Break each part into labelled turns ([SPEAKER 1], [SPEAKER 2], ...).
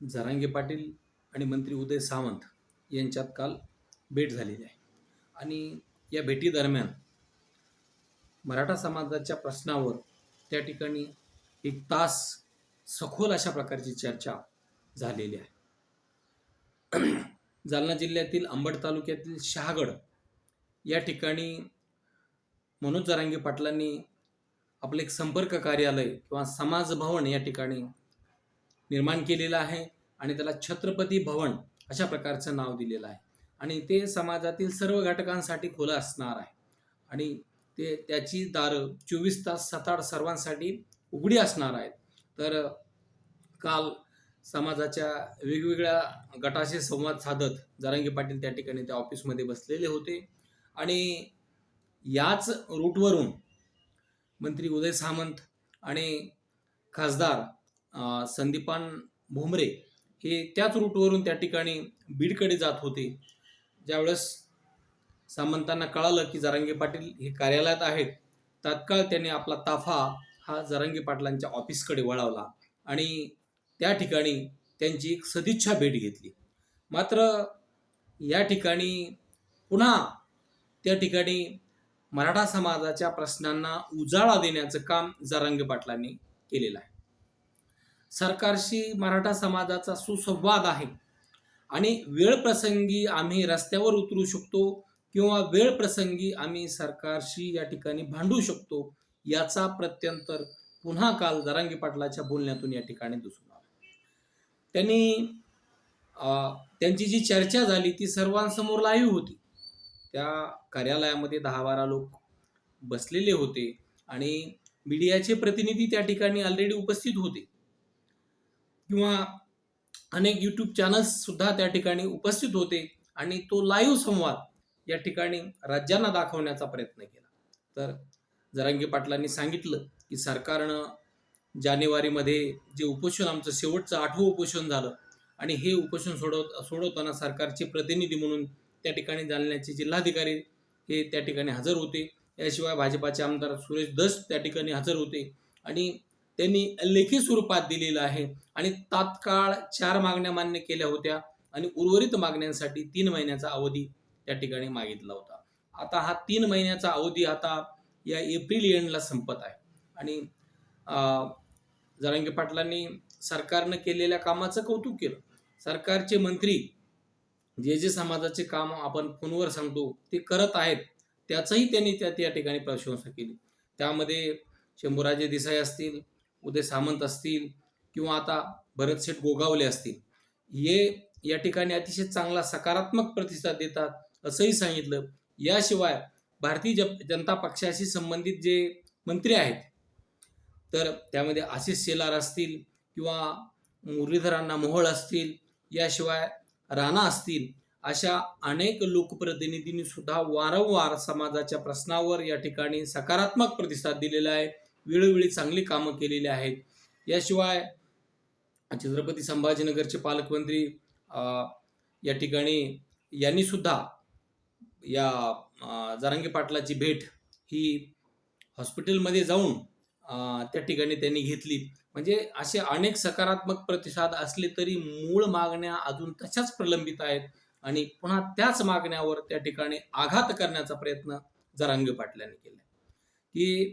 [SPEAKER 1] जरांगे पाटील आणि मंत्री उदय सावंत यांच्यात काल भेट झालेली आहे. आणि या भेटीदरम्यान मराठा समाजाच्या प्रश्नावर त्या ठिकाणी एक तास सखोल अशा प्रकारची चर्चा झालेली आहे. जालना जिल्ह्यातील अंबड तालुक्यातील शहागड या ठिकाणी मनोज जरांगे पाटलांनी आपलं एक संपर्क कार्यालय किंवा समाजभवन या ठिकाणी निर्माण केलेलं आहे आणि त्याला छत्रपती भवन अशा प्रकारचं नाव दिलेलं आहे. आणि ते समाजातील सर्व घटकांसाठी खुलं असणार आहे. आणि ते त्याची दारं चोवीस तास सताड सर्वांसाठी उघडी असणार आहेत. तर काल समाजाच्या वेगवेगळ्या गटाशी संवाद साधत जरांगे पाटील त्या ठिकाणी त्या ऑफिसमध्ये बसलेले होते. आणि याच रूटवरून मंत्री उदय सामंत आणि खासदार संदीपान भुमरे हे त्याच रूटवरून त्या ठिकाणी बीडकडे जात होते. ज्यावेळेस सामंतांना कळालं की जरांगे पाटील हे कार्यालयात आहेत तात्काळ त्यांनी आपला ताफा हा जरांगे पाटलांच्या ऑफिसकडे वळवला आणि त्या ठिकाणी त्यांची एक सदिच्छा भेट घेतली. मात्र या ठिकाणी पुन्हा त्या ठिकाणी मराठा समाजाच्या प्रश्नांना उजाळा देण्याचं काम जरांगे पाटलांनी केलेलं आहे. सरकारशी मराठा समाजाचा सुसंवाद आहे. आणि वेळ प्रसंगी आम्ही रस्त्यावर उतरू शकतो किंवा वेळ प्रसंगी आम्ही सरकारशी या ठिकाणी भांडू शकतो याचा प्रत्यंतर पुन्हा काल दरांगी पाटलाच्या बोलण्यातून या ठिकाणी दिसून आला. त्यांनी त्यांची जी चर्चा झाली ती सर्वांसमोर लाईव्ह होती. त्या कार्यालयामध्ये दहा बारा लोक बसलेले होते आणि मीडियाचे प्रतिनिधी त्या ठिकाणी ऑलरेडी उपस्थित होते. किंवा अनेक यूट्यूब चॅनल्स सुद्धा त्या ठिकाणी उपस्थित होते आणि तो लाईव्ह संवाद या ठिकाणी राज्यांना दाखवण्याचा प्रयत्न केला. तर जरांगी पाटलांनी सांगितलं की सरकारनं जानेवारीमध्ये जे उपोषण आमचं शेवटचं आठवं उपोषण झालं आणि हे उपोषण सोडवत सोडवताना सरकारचे प्रतिनिधी म्हणून त्या ठिकाणी जालन्याचे जिल्हाधिकारी हे त्या ठिकाणी हजर होते. याशिवाय भाजपाचे आमदार सुरेश दस त्या ठिकाणी हजर होते. आणि त्यांनी लेखी स्वरूपात दिलेलं आहे. आणि तात्काळ चार मागण्या मान्य केल्या होत्या. आणि उर्वरित मागण्यांसाठी तीन महिन्याचा अवधी त्या ठिकाणी मागितला होता. आता हा तीन महिन्याचा अवधी आता या एप्रिल एंडला संपत आहे. आणि जरंगे जरांगे पाटलांनी सरकारनं केलेल्या कामाचं कौतुक केलं. सरकारचे मंत्री जे जे समाजाचे काम आपण फोनवर सांगतो ते करत आहेत त्याचंही त्यांनी त्या त्या ठिकाणी प्रशंसा केली. त्यामध्ये शंभूराजे देसाई असतील उदय सामंत असतील किंवा आता भरतशेठ गोगावले असतील हे या ठिकाणी अतिशय चांगला सकारात्मक प्रतिसाद देतात असंही सांगितलं. याशिवाय भारतीय जनता पक्षाशी संबंधित जे मंत्री आहेत तर त्यामध्ये आशिष शेलार असतील किंवा मुरलीधरांना मोहोळ असतील याशिवाय राणा असतील अशा अनेक लोकप्रतिनिधींनी सुद्धा वारंवार समाजाच्या प्रश्नावर या ठिकाणी सकारात्मक प्रतिसाद दिलेला आहे. वेळोवेळी चांगली कामं केलेली आहेत. याशिवाय छत्रपती संभाजीनगरचे पालकमंत्री या ठिकाणी यांनी सुद्धा या अ, पाटलाची भेट ही हॉस्पिटलमध्ये जाऊन त्या ठिकाणी त्यांनी घेतली. म्हणजे असे अनेक सकारात्मक प्रतिसाद असले तरी मूळ मागण्या अजून तशाच प्रलंबित आहेत आणि पुन्हा त्याच मागण्यावर त्या ठिकाणी आघात करण्याचा प्रयत्न जरांगे पाटलांनी केला की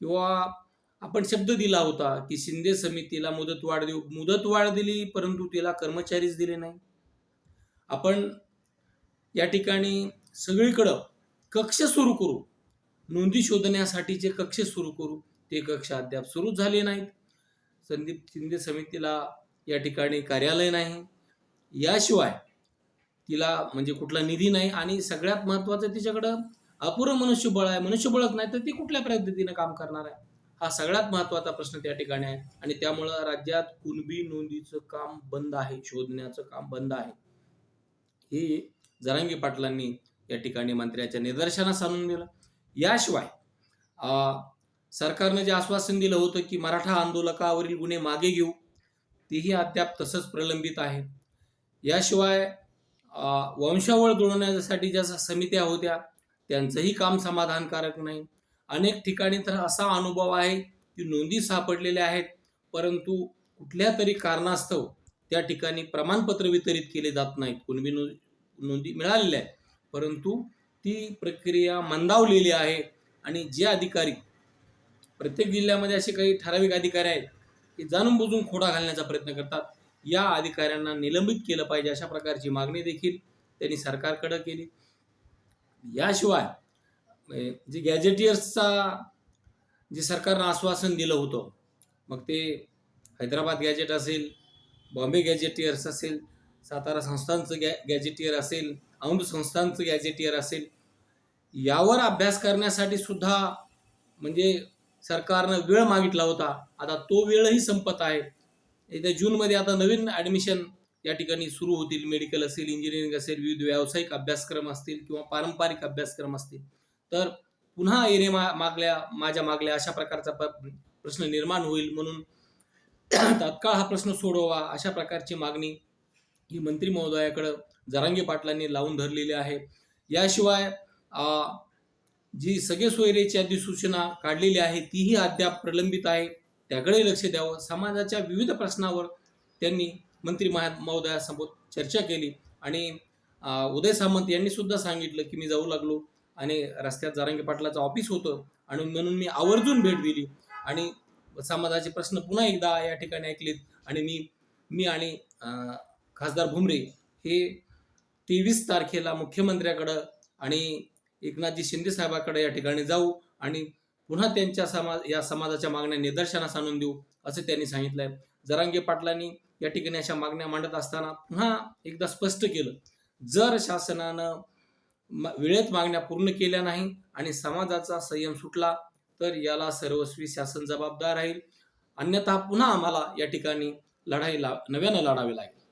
[SPEAKER 1] किंवा आपण शब्द दिला होता की शिंदे समितीला मुदतवाढ देऊ. मुदतवाढ दिली परंतु तिला कर्मचारीच दिले नाही. आपण या ठिकाणी सगळीकडं कक्ष सुरू करू. नोंदी शोधण्यासाठीचे कक्ष सुरू करू. ते कक्ष अद्याप सुरू झाले नाहीत. संदीप शिंदे समितीला या ठिकाणी कार्यालय नाही. याशिवाय तिला म्हणजे कुठला निधी नाही आणि सगळ्यात महत्त्वाचं तिच्याकडं अपुरं मनुष्यबळ आहे. मनुष्यबळच नाही तर ती कुठल्या पद्धतीनं काम करणार आहे? हा सगळ्यात महत्त्वाचा प्रश्न त्या ठिकाणी आहे. आणि त्यामुळं राज्यात कुणबी नोंदीचं काम बंद आहे शोधण्याचं काम बंद आहे. हे जरांगी पाटलांनी या ठिकाणी मंत्र्याच्या निदर्शनास आणून दिलं याशिवाय सरकारनं जे आश्वासन दिलं होतं की मराठा आंदोलकावरील गुन्हे मागे घेऊ तेही अद्याप तसंच प्रलंबित आहे. याशिवाय वंशावळ जुळवण्यासाठी ज्या समित्या होत्या त्यांचंही काम समाधानकारक नाही. अनेक ठिकाणी तर असा अनुभव आहे की नोंदी सापडलेल्या आहेत परंतु कुठल्या तरी कारणास्तव त्या ठिकाणी प्रमाणपत्र वितरित केले जात नाहीत. कुणबी नो नोंदी मिळालेल्या आहेत. परंतु ती प्रक्रिया मंदावलेली आहे आणि जे अधिकारी प्रत्येक जिल्ह्यामध्ये असे काही ठराविक अधिकारी आहेत की जाणून बुजून खोडा घालण्याचा प्रयत्न करतात या अधिकाऱ्यांना निलंबित केलं पाहिजे अशा प्रकारची मागणी देखील त्यांनी सरकारकडे केली. याशिवाय म्हणजे जे गॅजेटियर्सचा जे सरकारनं आश्वासन दिलं होतं मग ते हैदराबाद गॅजेट असेल बॉम्बे गॅजेटियर्स असेल सातारा संस्थांचं गॅ गॅजेटियर असेल औंध संस्थांचं गॅजेटियर असेल यावर अभ्यास करण्यासाठी सुद्धा म्हणजे सरकारनं वेळ मागितला होता. आता तो वेळही संपत आहे. येत्या जूनमध्ये आता नवीन ॲडमिशन या ठिकाणी सुरू होतील. मेडिकल असेल इंजिनिअरिंग असेल विविध व्यावसायिक अभ्यासक्रम असतील किंवा पारंपरिक अभ्यासक्रम असतील. तर पुन्हा येणे मा मागल्या माझ्या मागल्या अशा प्रकारचा प्रश्न निर्माण होईल म्हणून तात्काळ हा प्रश्न सोडवा अशा प्रकारची मागणी ही मंत्री महोदयाकडं जरांगी पाटलांनी लावून धरलेली आहे. याशिवाय जी सगळे सोयरेची अधिसूचना काढलेली आहे तीही अद्याप प्रलंबित आहे. त्याकडे लक्ष द्यावं. समाजाच्या विविध प्रश्नावर त्यांनी मंत्री महा- महोदयासमोर चर्चा केली. आणि उदय सामंत यांनी सुद्धा सांगितलं की मी जाऊ लागलो. आणि रस्त्यात जारंगी पाटलाचं ऑफिस होतं आणि म्हणून मी आवर्जून भेट दिली. आणि समाजाचे प्रश्न पुन्हा एकदा या ठिकाणी ऐकलेत. आणि मी मी आणि खासदार भुमरे हे तेवीस तारखेला मुख्यमंत्र्याकडं आणि एकनाथजी शिंदे साहेबाकडे या ठिकाणी जाऊ आणि पुन्हा त्यांच्या समाज या समाजाच्या मागण्या निदर्शनास आणून देऊ असं त्यांनी सांगितलंय. जरांगे पाटलांनी या ठिकाणी अशा मागण्या मांडत असताना पुन्हा एकदा स्पष्ट केलं. जर शासनानं वेळेत मागण्या पूर्ण केल्या नाही आणि समाजाचा संयम सुटला तर याला सर्वस्वी शासन जबाबदार राहील. अन्यथा पुन्हा आम्हाला या ठिकाणी लढाई ला नव्यानं लढावी लागेल.